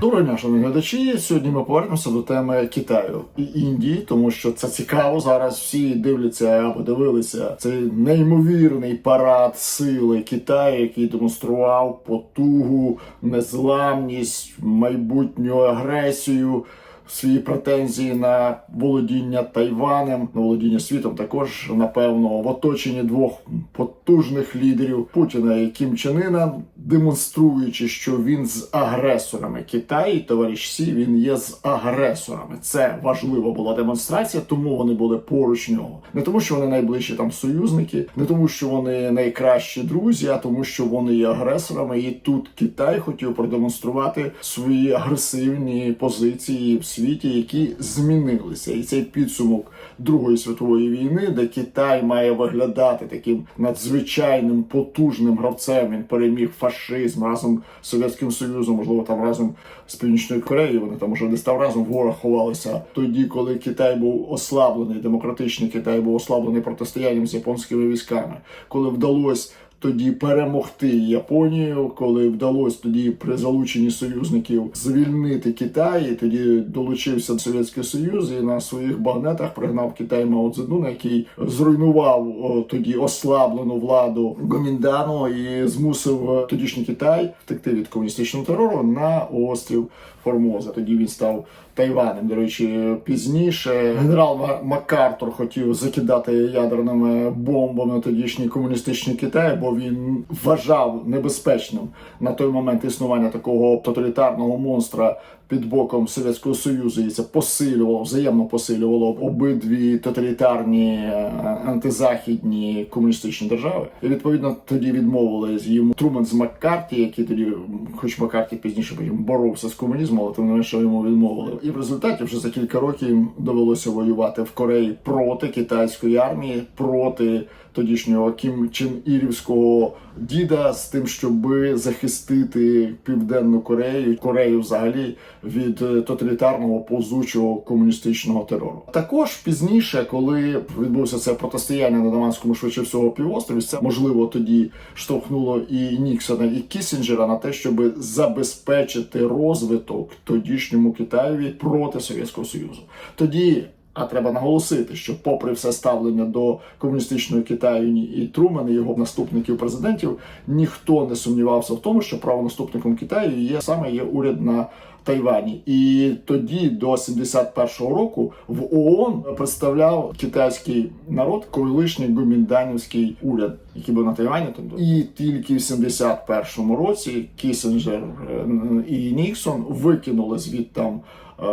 Доброго дня, шановні глядачі. Сьогодні ми повернемося до теми Китаю і Індії, тому що це цікаво. Зараз всі дивляться або дивилися цей неймовірний парад сили Китаю, який демонстрував потугу, незламність, майбутню агресію. Свої претензії на володіння Тайванем, на володіння світом, також напевно в оточенні двох потужних лідерів Путіна і Кім Чен Іна, демонструючи, що він з агресорами Китай, товариш Сі, він є з агресорами. Це важлива була демонстрація, тому вони були поруч нього. Не тому, що вони найближчі там союзники, не тому, що вони найкращі друзі, а тому, що вони є агресорами. І тут Китай хотів продемонструвати свої агресивні позиції світі, які змінилися, і цей підсумок Другої світової війни, де Китай має виглядати таким надзвичайним потужним гравцем. Він переміг фашизм разом з Совєтським Союзом, можливо, там разом з Північною Кореєю. Вони там уже десь там разом в горах ховалися. Тоді, коли Китай був ослаблений, демократичний Китай був ослаблений протистоянням з японськими військами, коли вдалося тоді перемогти Японію, коли вдалося тоді при залученні союзників звільнити Китай. І тоді долучився Совєтський Союз і на своїх багнетах пригнав Китай Мао Цзедуна, який зруйнував о, тоді ослаблену владу Гоміндану і змусив тодішній Китай втекти від комуністичного терору на острів Формоза. Тоді він став Тайванем. До речі, пізніше генерал Ма- Маккартур хотів закидати ядерними бомбами тодішній комуністичний Китай, бо він вважав небезпечним на той момент існування такого тоталітарного монстра під боком Совєтського Союзу, і це посилювало, взаємно посилювало обидві тоталітарні е, антизахідні комуністичні держави. І відповідно тоді відмовили йому Трумен з Маккарті, який тоді, хоч Маккарті пізніше потім боровся з комунізмом, але тим не менше йому відмовили. І в результаті вже за кілька років їм довелося воювати в Кореї проти китайської армії, проти тодішнього Кім Чен Ірівського діда з тим, щоб захистити Південну Корею, Корею взагалі від е, тоталітарного повзучого комуністичного терору. Також пізніше, коли відбувся це протистояння на Даманському швидше всього півострові, це можливо тоді штовхнуло і Ніксона, і Кісінджера на те, щоб забезпечити розвиток тодішньому Китаєві проти Совєтського Союзу. Тоді а треба наголосити, що, попри все ставлення до комуністичного Китаю і Трумена, і його наступників президентів, ніхто не сумнівався в тому, що правонаступником Китаю є саме є уряд на Тайвані. І тоді, до 71-го року, в ООН представляв китайський народ колишній гумінданівський уряд, який був на Тайвані. Тобто. І тільки в 71-му році Кісінджер е, і Ніксон викинули звідтам е,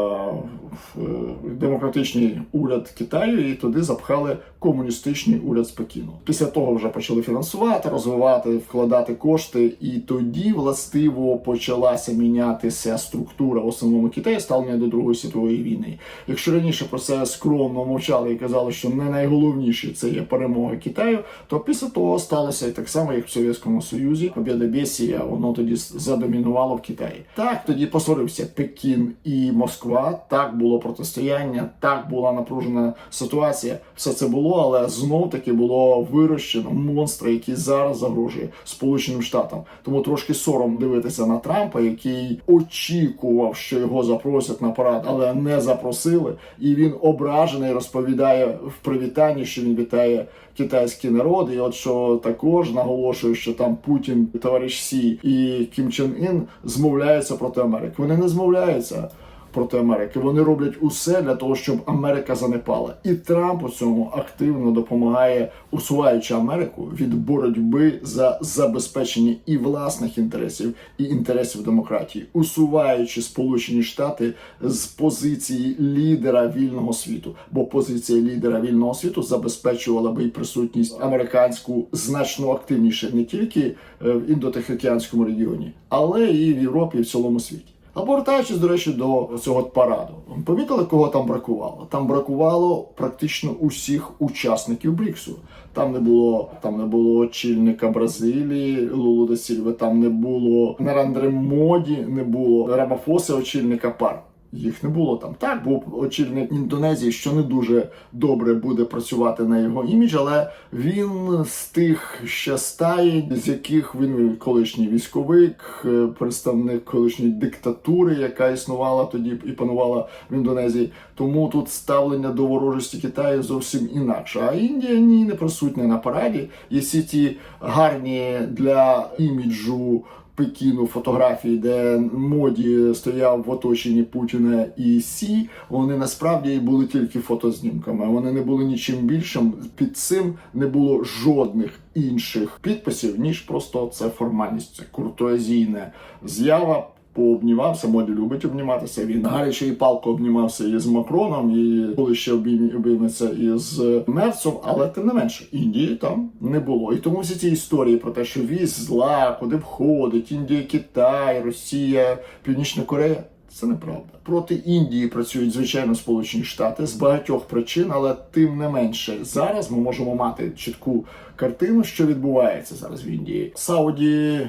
в, е, демократичний уряд Китаю і туди запхали комуністичний уряд з Пекіну. Після того вже почали фінансувати, розвивати, вкладати кошти, і тоді властиво почалася мінятися структура в основному Китаю ставлення до Другої світової війни. Якщо раніше про це скромно мовчали і казали, що не найголовніше це є перемога Китаю, то після того сталося і так само, як в Совєтському Союзі, Побєдобєсія, воно тоді задомінувало в Китаї. Так тоді посварився Пекін і Москва. Так було протистояння, так була напружена ситуація. Все це було, але знов таки було вирощено монстра, який зараз загрожує Сполученим Штатам. Тому трошки сором дивитися на Трампа, який очікував, що його запросять на парад, але не запросили. І він ображений, розповідає в привітанні, що він вітає китайський народ. І от що також наголошує, що там Путін, товариш Сі і Кім Чен Ін змовляються проти Америки. Вони не змовляються проти Америки. Вони роблять усе для того, щоб Америка занепала. І Трамп у цьому активно допомагає, усуваючи Америку від боротьби за забезпечення і власних інтересів, і інтересів демократії, усуваючи Сполучені Штати з позиції лідера вільного світу. Бо позиція лідера вільного світу забезпечувала би і присутність американську значно активніше не тільки е, в індотихоокеанському регіоні, але і в Європі, і в цілому світі. А повертаючись, до речі, до цього параду, помітили, кого там бракувало? Там бракувало практично усіх учасників Бріксу. Там не було там не було очільника Бразилії Лулу де Сільви, там не було Нарандре Моді, не було Рамафоса, очільника пар. Їх не було там. Так, був очільник Індонезії, що не дуже добре буде працювати на його імідж, але він з тих ще стаї, з яких він колишній військовик, е, представник колишньої диктатури, яка існувала тоді і панувала в Індонезії. Тому тут ставлення до ворожості Китаю зовсім інакше. А Індія ні не присутня на параді. І всі ті гарні для іміджу. Пекіну фотографії, де моді стояв в оточенні Путіна і Сі, вони насправді були тільки фотознімками. Вони не були нічим більшим. Під цим не було жодних інших підписів, ніж просто це формальність, це куртуазійна з'ява. Пообнімався, моді любить обніматися. Він гаряче і палко обнімався і з Макроном, і коли ще обійметься із Мерцом, але тим не менше, Індії там не було. І тому всі ці історії про те, що віз зла, куди входить Індія, Китай, Росія, Північна Корея. Це неправда. Проти Індії працюють звичайно Сполучені Штати з багатьох причин, але тим не менше зараз ми можемо мати чітку картину, що відбувається зараз в Індії. Сауді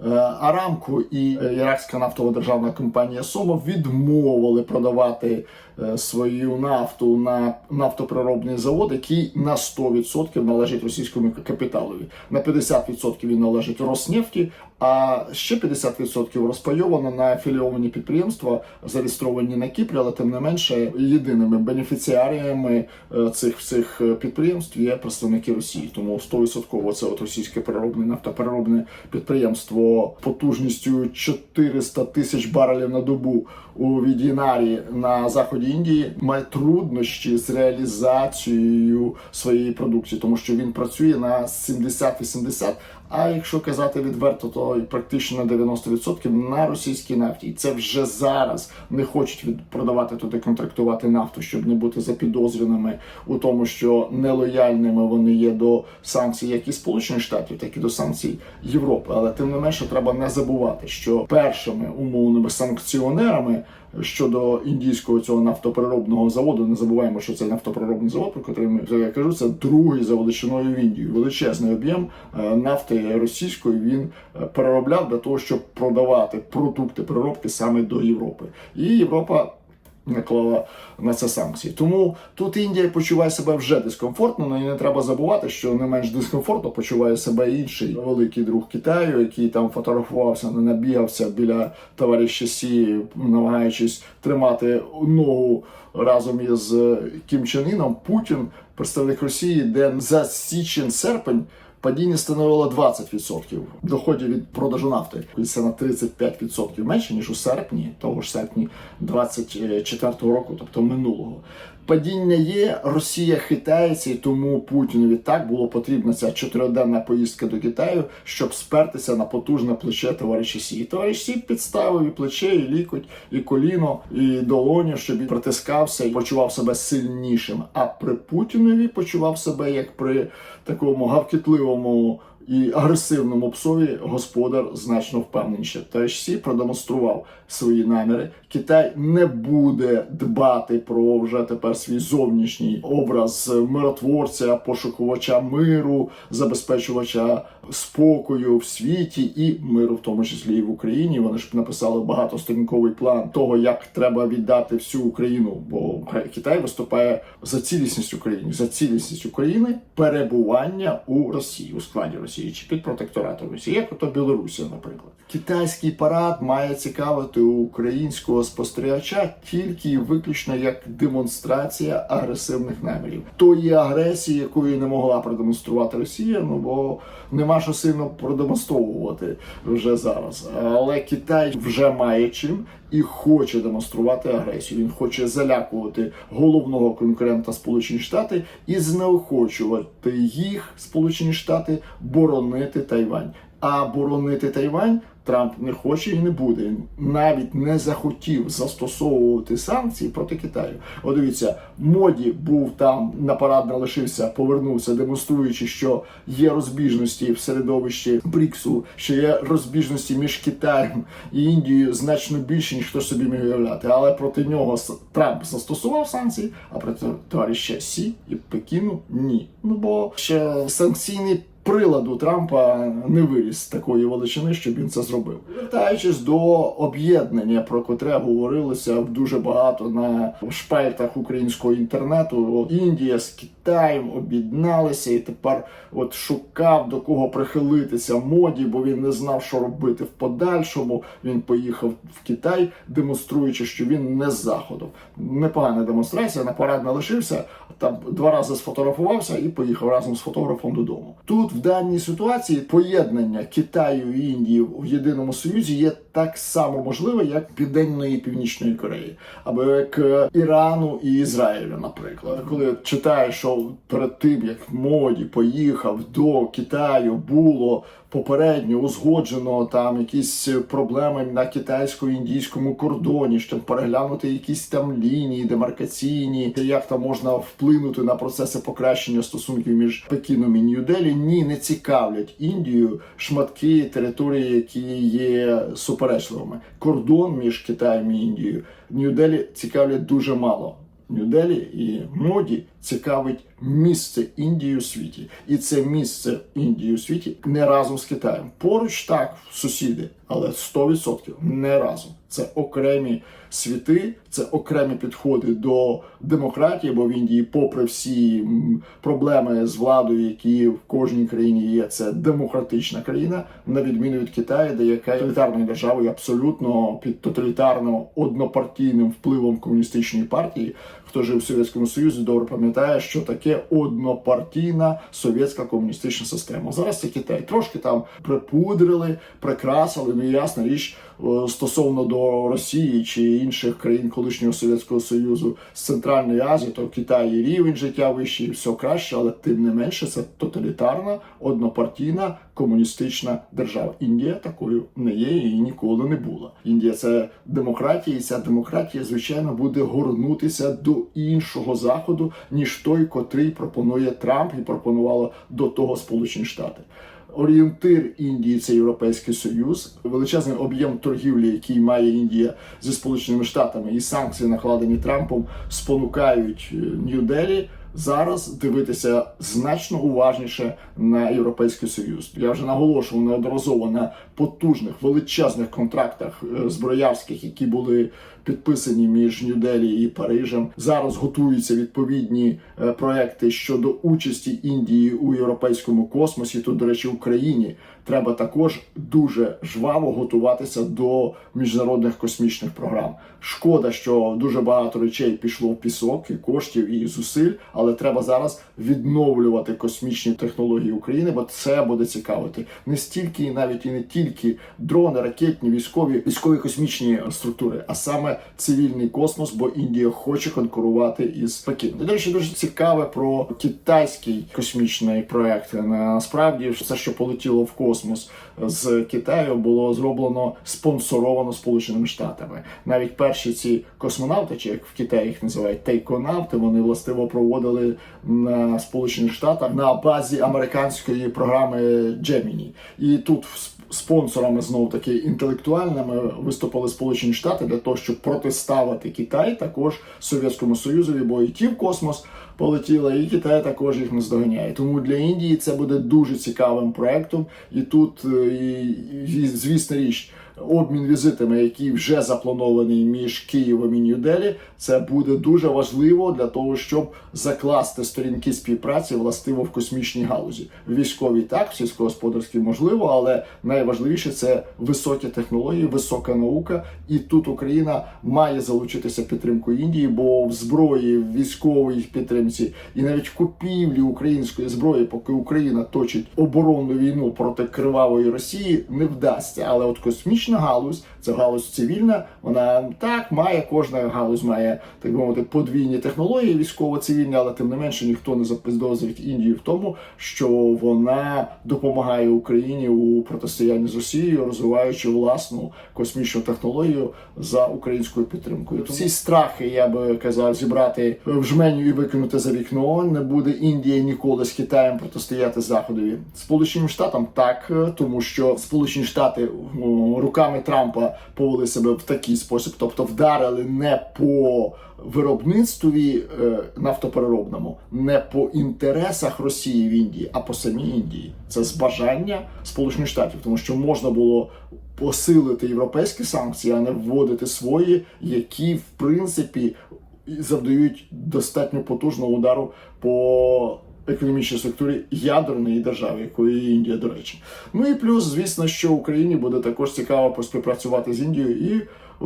Е, Арамко і е, іракська нафтова державна компанія Сома відмовили продавати свою нафту на нафтоприробний завод, який на 100% належить російському капіталові. На 50% він належить Роснефті, а ще 50% розпайовано на афілійовані підприємства, зареєстровані на Кіпрі, але тим не менше єдиними бенефіціаріями е, цих всіх е, підприємств є представники Росії. Тому 100% це от російське переробне нафтопереробне підприємство потужністю 400 тисяч барелів на добу у Відінарі на заході Індії має труднощі з реалізацією своєї продукції, тому що він працює на 70-80%, а якщо казати відверто, то практично на 90% на російській нафті. І це вже зараз не хочуть від продавати туди контрактувати нафту, щоб не бути запідозреними у тому, що нелояльними вони є до санкцій, як і Сполучених Штатів, так і до санкцій Європи. Але тим не менше треба не забувати, що першими умовними санкціонерами щодо індійського цього нафтопереробного заводу. Не забуваємо, що це нафтопереробний завод, про який ми я кажу, це другий за величиною в Індії. Величезний об'єм е, нафти російської він е, переробляв для того, щоб продавати продукти переробки саме до Європи. І Європа наклала на це санкції. Тому тут Індія почуває себе вже дискомфортно, але не треба забувати, що не менш дискомфортно почуває себе інший великий друг Китаю, який там фотографувався, не набігався біля товариша Сі, намагаючись тримати ногу разом із Кім Чен Іном. Путін, представник Росії, де за січень-серпень. Падіння становило 20% доходів від продажу нафти. Це на 35% менше ніж у серпні, того ж серпні 24-го року, тобто минулого. Падіння є, Росія хитається, і тому Путінові так було потрібна ця чотириденна поїздка до Китаю, щоб спертися на потужне плече товариша Сі. І Товариш Сі підставив і плече, і лікоть, і коліно, і долоню, щоб він притискався і почував себе сильнішим. А при Путінові почував себе як при такому гавкітливому і агресивному псові господар значно впевненіше. Товариш Сі продемонстрував свої наміри. Китай не буде дбати про вже тепер свій зовнішній образ миротворця, пошукувача миру, забезпечувача спокою в світі і миру, в тому числі і в Україні. Вони ж написали багатосторінковий план того, як треба віддати всю Україну. Бо Китай виступає за цілісність України, за цілісність України перебування у Росії у складі Росії чи під протекторатом Росії, як ото Білорусія, наприклад. Китайський парад має цікавити українського спостерігача тільки і виключно як демонстрація агресивних намірів тої агресії, якої не могла продемонструвати Росія. Ну бо нема що сильно продемонстровувати вже зараз. Але Китай вже має чим і хоче демонструвати агресію. Він хоче залякувати головного конкурента Сполучені Штати і знеохочувати їх, Сполучені Штати, боронити Тайвань. А боронити Тайвань Трамп не хоче і не буде. Навіть не захотів застосовувати санкції проти Китаю. От дивіться, моді був там на парад не лишився, повернувся, демонструючи, що є розбіжності в середовищі Бріксу, що є розбіжності між Китаєм і Індією значно більше, ніж хто собі міг уявляти. Але проти нього Трамп застосував санкції, а проти товариша Сі і Пекіну ні. Ну бо ще санкційний приладу Трампа не виріс такої величини, щоб він це зробив. Вертаючись до об'єднання, про котре говорилося дуже багато на шпальтах українського інтернету. Індія з об'єдналися і тепер от шукав до кого прихилитися моді, бо він не знав, що робити в подальшому. Він поїхав в Китай, демонструючи, що він не з заходу. Непогана демонстрація, на парад не лишився. Там два рази сфотографувався і поїхав разом з фотографом додому. Тут в даній ситуації поєднання Китаю і Індії в єдиному союзі є так само можливе, як Південної і Північної Кореї, або як е, Ірану і Ізраїлю, наприклад. Коли читаєш, що перед тим як моді поїхав до Китаю, було попередньо узгоджено там якісь проблеми на китайсько-індійському кордоні, щоб переглянути якісь там лінії демаркаційні, як там можна вплинути на процеси покращення стосунків між Пекіном і Нью-Делі. Ні, не цікавлять Індію шматки території, які є суперечливими. Кордон між Китаєм і Індією Нью-Делі цікавлять дуже мало. Нью-Делі і моді цікавить місце Індії у світі, і це місце Індії у світі не разом з Китаєм. Поруч так, сусіди, але 100% не разом. Це окремі світи, це окремі підходи до демократії, бо в Індії, попри всі проблеми з владою, які в кожній країні є, це демократична країна, на відміну від Китаю, де яка тоталітарною державою абсолютно під тоталітарно однопартійним впливом комуністичної партії. Хто жив у Совєтському Союзі, добре пам'ятає, що таке однопартійна совєтська комуністична система. Зараз це Китай. Трошки там припудрили, прикрасили. Ну ясна річ стосовно до Росії чи інших країн колишнього Совєтського Союзу з Центральної Азії, то в Китаї рівень життя вищий, все краще, але тим не менше це тоталітарна, однопартійна комуністична держава. Індія такою не є і ніколи не була. Індія це демократія, і ця демократія, звичайно, буде горнутися до іншого заходу, ніж той, котрий пропонує Трамп і пропонувало до того Сполучені Штати. Орієнтир Індії це Європейський Союз, величезний об'єм торгівлі, який має Індія зі Сполученими Штатами, і санкції, накладені Трампом, спонукають е, Нью-Делі зараз дивитися значно уважніше на європейський союз. Я вже наголошував неодноразово на потужних величезних контрактах е, зброярських, які були підписані між Нью-Делі і Парижем. Зараз готуються відповідні е, проекти щодо участі Індії у європейському космосі. Тут, до речі, Україні треба також дуже жваво готуватися до міжнародних космічних програм. Шкода, що дуже багато речей пішло в пісок і коштів і зусиль, але треба зараз відновлювати космічні технології України, бо це буде цікавити не стільки, навіть і не тільки дрони, ракетні, військові, військові космічні структури, а саме цивільний космос, бо Індія хоче конкурувати із Пекіном. І, До речі, дуже цікаве про китайський космічний проект. Насправді, все, що полетіло в космос з Китаю, було зроблено спонсоровано Сполученими Штатами. Навіть перші ці космонавти, чи як в Китаї їх називають тейконавти, вони властиво проводили на Сполучених Штатах на базі американської програми Gemini. І тут спонсорами знову таки інтелектуальними виступили Сполучені Штати для того, щоб протиставити Китай також Совєтському Союзові, бо і ті в космос полетіли, і Китай також їх не здоганяє. Тому для Індії це буде дуже цікавим проектом. І тут, е, і, і, звісна річ. Обмін візитами, який вже запланований між Києвом і Нью-Делі, це буде дуже важливо для того, щоб закласти сторінки співпраці властиво в космічній галузі. В військовій так, в сільськогосподарській можливо, але найважливіше це високі технології, висока наука. І тут Україна має залучитися підтримкою Індії, бо в зброї, військовій підтримці і навіть купівлі української зброї, поки Україна точить оборонну війну проти кривавої Росії, не вдасться. Але от космічна галузь, це галузь цивільна, вона так має, кожна галузь має так би мовити подвійні технології військово-цивільні, але тим не менше ніхто не запідозрить Індію в тому, що вона допомагає Україні у протистоянні з Росією, розвиваючи власну космічну технологію за українською підтримкою. Ці страхи, я би казав, зібрати в жменю і викинути глянути за вікно, не буде Індія ніколи з Китаєм протистояти Заходові. Сполученим Штатам так, е, тому що Сполучені Штати ну, руками Трампа повели себе в такий спосіб, тобто вдарили не по виробництві е, нафтопереробному, не по інтересах Росії в Індії, а по самій Індії. Це з бажання Сполучених Штатів, тому що можна було посилити європейські санкції, а не вводити свої, які в принципі завдають достатньо потужного удару по економічній структурі ядерної держави, якою є Індія, до речі. Ну і плюс, звісно, що Україні буде також цікаво поспівпрацювати з Індією і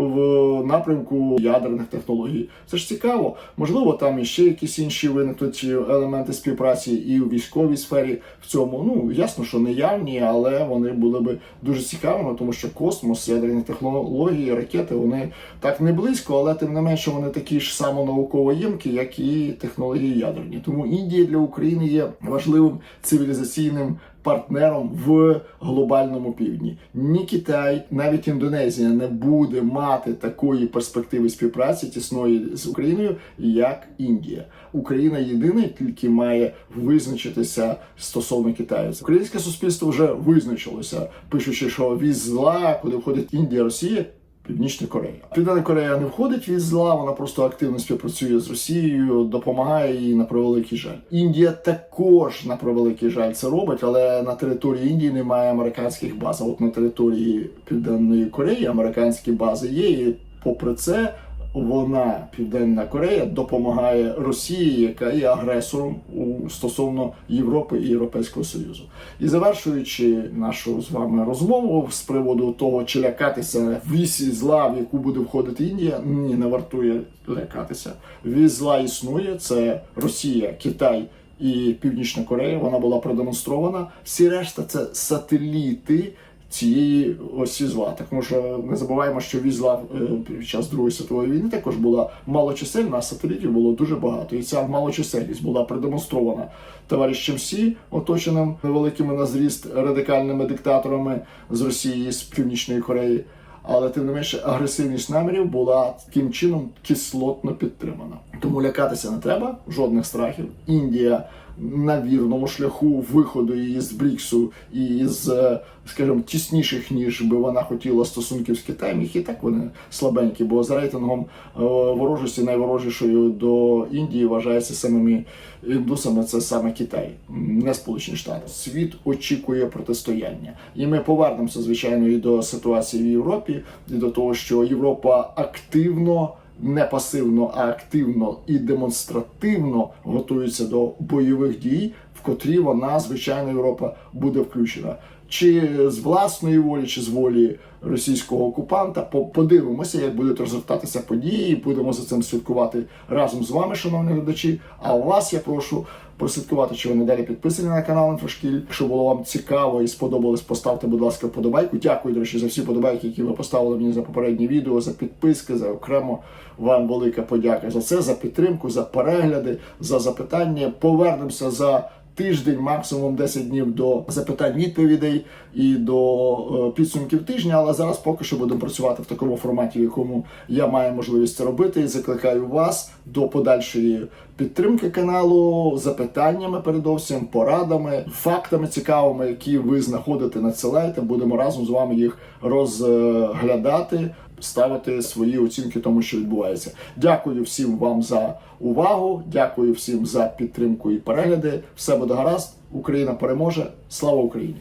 в напрямку ядерних технологій. Це ж цікаво. Можливо, там іще якісь інші виникнуть елементи співпраці і у військовій сфері в цьому. Ну ясно, що не явні, але вони були би дуже цікавими, тому що космос, ядерні технології, ракети вони так не близько, але тим не менше вони такі ж само науково ємкі, як і технології ядерні. Тому Індія для України є важливим цивілізаційним партнером в глобальному півдні. Ні Китай, навіть Індонезія не буде мати такої перспективи співпраці тісної з Україною, як Індія. Україна єдина тільки має визначитися стосовно Китаю. Українське суспільство вже визначилося, пишучи, що віз зла, куди входить Індія, Росія. Північна Корея. Південна Корея не входить від зла, вона просто активно співпрацює з Росією, допомагає їй на превеликий жаль. Індія також на превеликий жаль це робить, але на території Індії немає американських баз. А от на території Південної Кореї американські бази є. І попри це, вона, Південна Корея, допомагає Росії, яка є агресором у стосовно Європи і Європейського Союзу. І завершуючи нашу з вами розмову з приводу того, чи лякатися вісі зла, в яку буде входити Індія, ні, не вартує лякатися. Вісь зла існує. Це Росія, Китай. І Північна Корея вона була продемонстрована. Всі решта це сателіти цієї осі зла. Тому що не забуваємо, що візла під час Другої світової війни також була малочисельна, а сателітів було дуже багато. І ця малочисельність була продемонстрована товаришем Сі, оточеним невеликими на зріст радикальними диктаторами з Росії з Північної Кореї. Але тим не менше агресивність намірів була таким чином кислотно підтримана. Тому лякатися не треба, жодних страхів. Індія на вірному шляху виходу її з Бріксу і з, е, скажімо, тісніших, ніж би вона хотіла стосунків з Китаєм. Їх і так вони слабенькі, бо за рейтингом е, ворожості найворожішою до Індії вважається самими індусами. Це саме Китай, не Сполучені Штати. Світ очікує протистояння, і ми повернемося звичайно і до ситуації в Європі, і до того, що Європа активно не пасивно, а активно і демонстративно готується до бойових дій, в котрі вона, звичайно, Європа буде включена. Чи з власної волі, чи з волі російського окупанта, подивимося, як будуть розвертатися події. Будемо за цим слідкувати разом з вами, шановні глядачі. А вас я прошу прослідкувати, чи ви надалі підписані на канал Інфошкіль. Якщо було вам цікаво і сподобалось, поставте, будь ласка, вподобайку. Дякую, до речі, за всі подобайки, які ви поставили мені за попередні відео, за підписки, за окремо вам велика подяка за це, за підтримку, за перегляди, за запитання. Повернемося за. Тиждень, максимум 10 днів до запитань відповідей і до е, підсумків тижня. Але зараз поки що будемо працювати в такому форматі, в якому я маю можливість це робити. І закликаю вас до подальшої підтримки каналу, запитаннями, передовсім, порадами, фактами цікавими, які ви знаходите, надсилаєте. Будемо разом з вами їх розглядати. Ставити свої оцінки тому, що відбувається. Дякую всім вам за увагу. Дякую всім за підтримку і перегляди. Все буде гаразд. Україна переможе. Слава Україні!